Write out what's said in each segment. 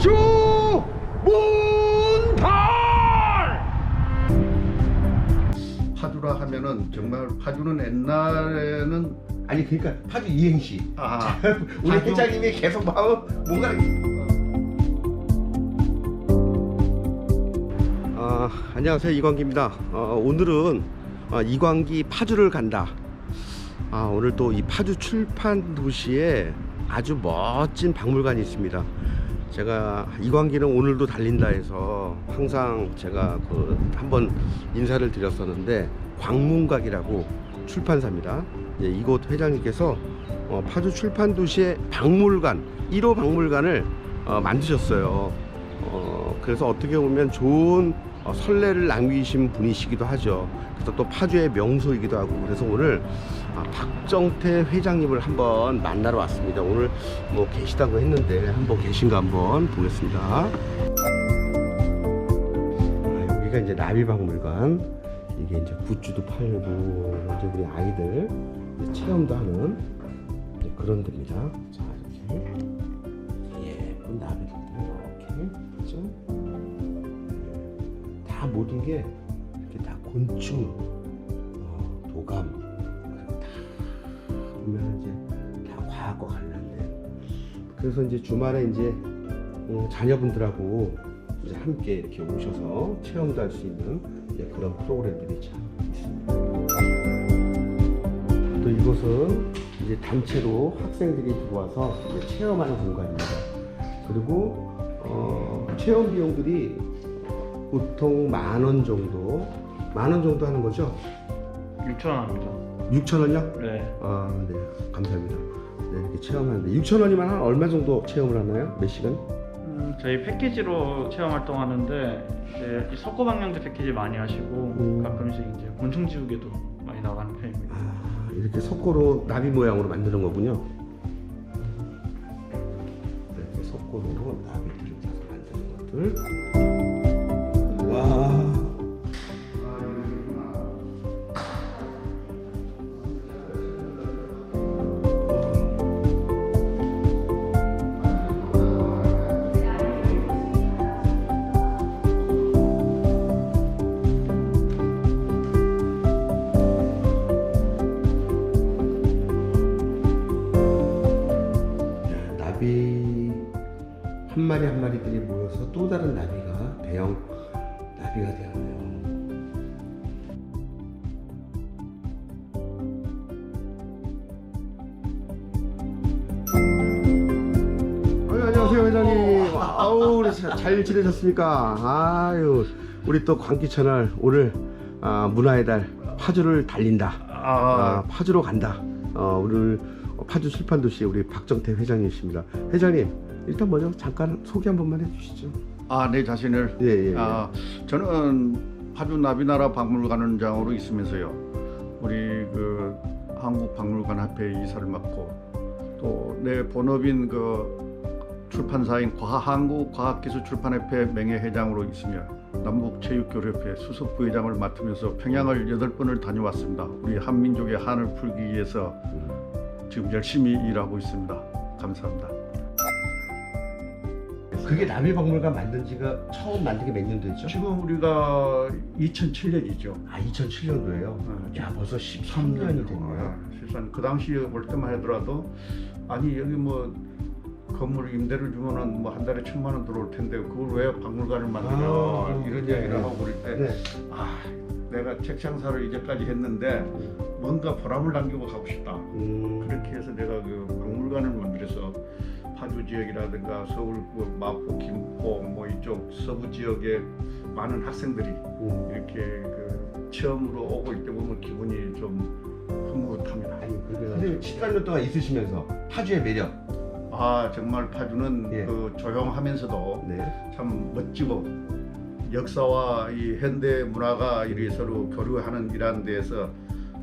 파주 문팔 파주라 하면은 정말 파주는 옛날에는 아니 그러니까 파주 이행시. 아 우리 파주- 회장님이 계속 마음 뭔가. 아 안녕하세요 이광기입니다. 어, 오늘은 어, 이광기 파주를 간다. 아 오늘 또 이 파주 출판 도시에 아주 멋진 박물관이 있습니다. 제가 이광기는 오늘도 달린다 해서 항상 제가 그 한번 인사를 드렸었는데 광문각이라고 출판사입니다. 예, 이곳 회장님께서 어, 파주 출판 도시의 박물관 1호 박물관을 어, 만드셨어요. 어, 그래서 어떻게 보면 좋은 어, 선례를 남기신 분이시기도 하죠. 그래서 또 파주의 명소이기도 하고 그래서 오늘 아, 박정태 회장님을 한번 만나러 왔습니다. 오늘 뭐 계시다고 했는데 한번 계신가 한번 보겠습니다. 아, 여기가 이제 나비박물관. 이게 이제 굿즈도 팔고 이제 우리 아이들 체험도 하는 그런 데입니다. 자 이렇게 다 모든 게 이렇게 다 곤충, 어, 도감 다 보면 이제 다 과학과 관련된. 그래서 이제 주말에 이제 어, 자녀분들하고 이제 함께 이렇게 오셔서 체험도 할 수 있는 그런 프로그램들이 참 있습니다. 또 이곳은 이제 단체로 학생들이 들어와서 체험하는 공간입니다. 그리고 어, 체험 비용들이 보통 만 원 정도, 만 원 정도 하는 거죠? 6천 원입니다. 6천 원요? 네. 아, 네, 감사합니다. 네, 이렇게 체험하는데 6천 원이면 한 얼마 정도 체험을 하나요? 몇 시간? 음, 저희 패키지로 체험 활동하는데 이제 이 석고 방향제 패키지 많이 하시고 음. 가끔씩 이제 곤충 지우개도 많이 나가는 편입니다. 아, 이렇게 석고로 나비 모양으로 만드는 거군요. 이렇게 석고로 나비들을 짜서 만드는 것들. 나비 한 마리 한 마리들이 모여서 또 다른 대형 나비가 되었네요. 아유, 안녕하세요 회장님. 아우 우리 자- 잘 지내셨습니까? 아유 우리 또 광기 채널 오늘 아, 문화의 달 파주를 달린다. 아, 파주로 간다. 어, 오늘 파주 출판 도시 우리 박정태 회장님이십니다. 회장님 일단 먼저 잠깐 소개 한 번만 해주시죠. 아, 내 자신을 예, 예, 예. 아, 저는 파주 나비나라 박물관원장으로 있으면서요. 우리 그 한국 박물관 협회 이사를 맡고 또 내 본업인 그 출판사인 과한국 과학기술 출판협회 명예회장으로 있으며 남북체육교류협회 수석 부회장을 맡으면서 평양을 여덟 번을 다녀왔습니다. 우리 한민족의 한을 풀기 위해서 지금 열심히 일하고 있습니다. 감사합니다. 그게 남일박물관 만든 지가 처음 만든 게 몇 년도였죠? 지금 우리가 2007년이죠. 아 2007년도예요. 어, 야 벌써 13년이 됐네요. 실상 그 당시에 올 때만 하더라도 아니 여기 뭐 건물 임대를 주면은 뭐 한 달에 천만 원 들어올 텐데 그걸 왜 박물관을 만들어 아, 이런 네. 얘기를 하고 그럴 때 네. 아 내가 책장사를 이제까지 했는데 뭔가 보람을 남기고 가고 싶다 음, 그렇게 해서 내가 그 박물관을 만들어서 파주 지역이라든가 서울 뭐 마포 김포 뭐 이쪽 서부 지역의 많은 학생들이 음. 이렇게 그 체험으로 오고 있때 보면 기분이 좀 흐뭇합니다. 근데 13년 동안 있으시면서 파주의 매력. 아 정말 파주는 예. 그 조용하면서도 네. 참 멋지고 역사와 이 현대 문화가 이리 서로 교류하는 이러한 데에서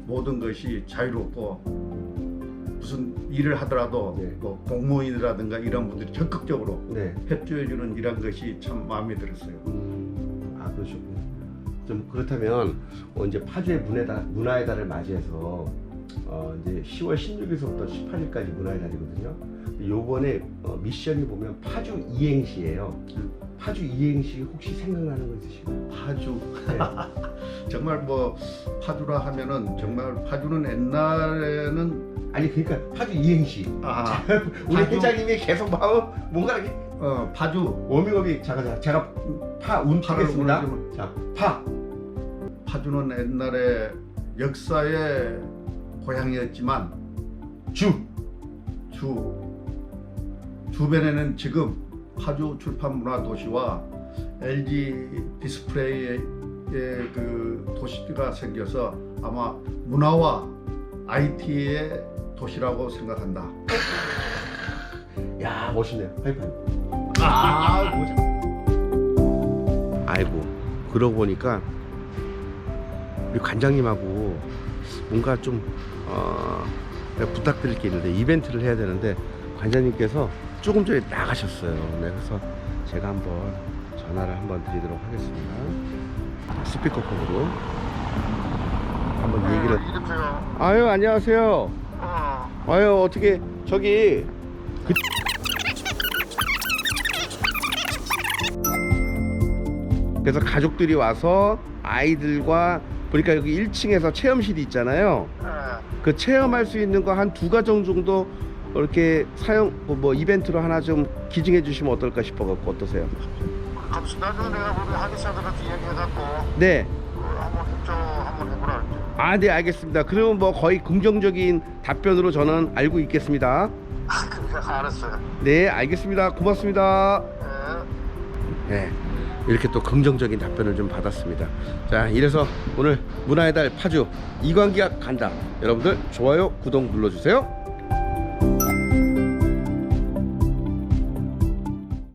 모든 것이 자유롭고 무슨 일을 하더라도 네. 뭐 공무원이라든가 이런 분들이 적극적으로 네. 협조해주는 이런 것이 참 마음에 들었어요. 음, 아 그러셨군요. 좀 그렇다면 어, 이제 파주의 문화의, 달, 문화의 달을 맞이해서 어, 이제 10월 16일서부터 18일까지 문화의 달이거든요. 요번에 어, 미션이 보면 파주 이행시예요. 음. 파주 이행시 혹시 생각나는 거 있으신가요? 파주 네. 정말 뭐 파주라 하면은 정말 파주는 옛날에는 아니 그러니까 파주 이행시. 아, 우리 파주. 회장님이 계속 마음 뭔가 이렇게 어, 파주 워밍업이 제가 파운 파를 치겠습니다. 오늘 자, 파. 파주는 옛날에 역사의 고향이었지만 주. 주 주변에는 지금 파주 출판 문화 도시와 LG 디스플레이의 그 도시가 생겨서 아마 문화와 IT의 도시라고 생각한다. 야 멋있네요. 하이파이브. 아? 아이고 그러고 보니까 우리 관장님하고 뭔가 좀 어, 부탁드릴 게 있는데 이벤트를 해야 되는데 관장님께서 조금 전에 나가셨어요. 네, 그래서 제가 한번 전화를 한번 드리도록 하겠습니다. 스피커폰으로 한번 얘기를. 이름표요. 아유 안녕하세요. 어, 아유 어떻게 저기 그... 그래서 가족들이 와서 아이들과 보니까 여기 1층에서 체험실이 있잖아요. 예. 그 체험할 수 있는 거 한 두 가정 정도 이렇게 사용 뭐 이벤트로 하나 좀 기증해 주시면 어떨까 싶어 갖고 어떠세요? 갑시 나중에 내가 우리 한의사들한테 얘기해갖고 네. 그 한번 협조 한번 해보라 할게. 아, 네, 알겠습니다. 그러면 뭐 거의 긍정적인 답변으로 저는 알고 있겠습니다. 그러니까 알았어요. 네, 알겠습니다. 고맙습니다. 예. 네, 이렇게 또 긍정적인 답변을 좀 받았습니다. 자, 이래서 오늘 문화의 달 파주 이광기가 간다. 여러분들 좋아요, 구독 눌러주세요.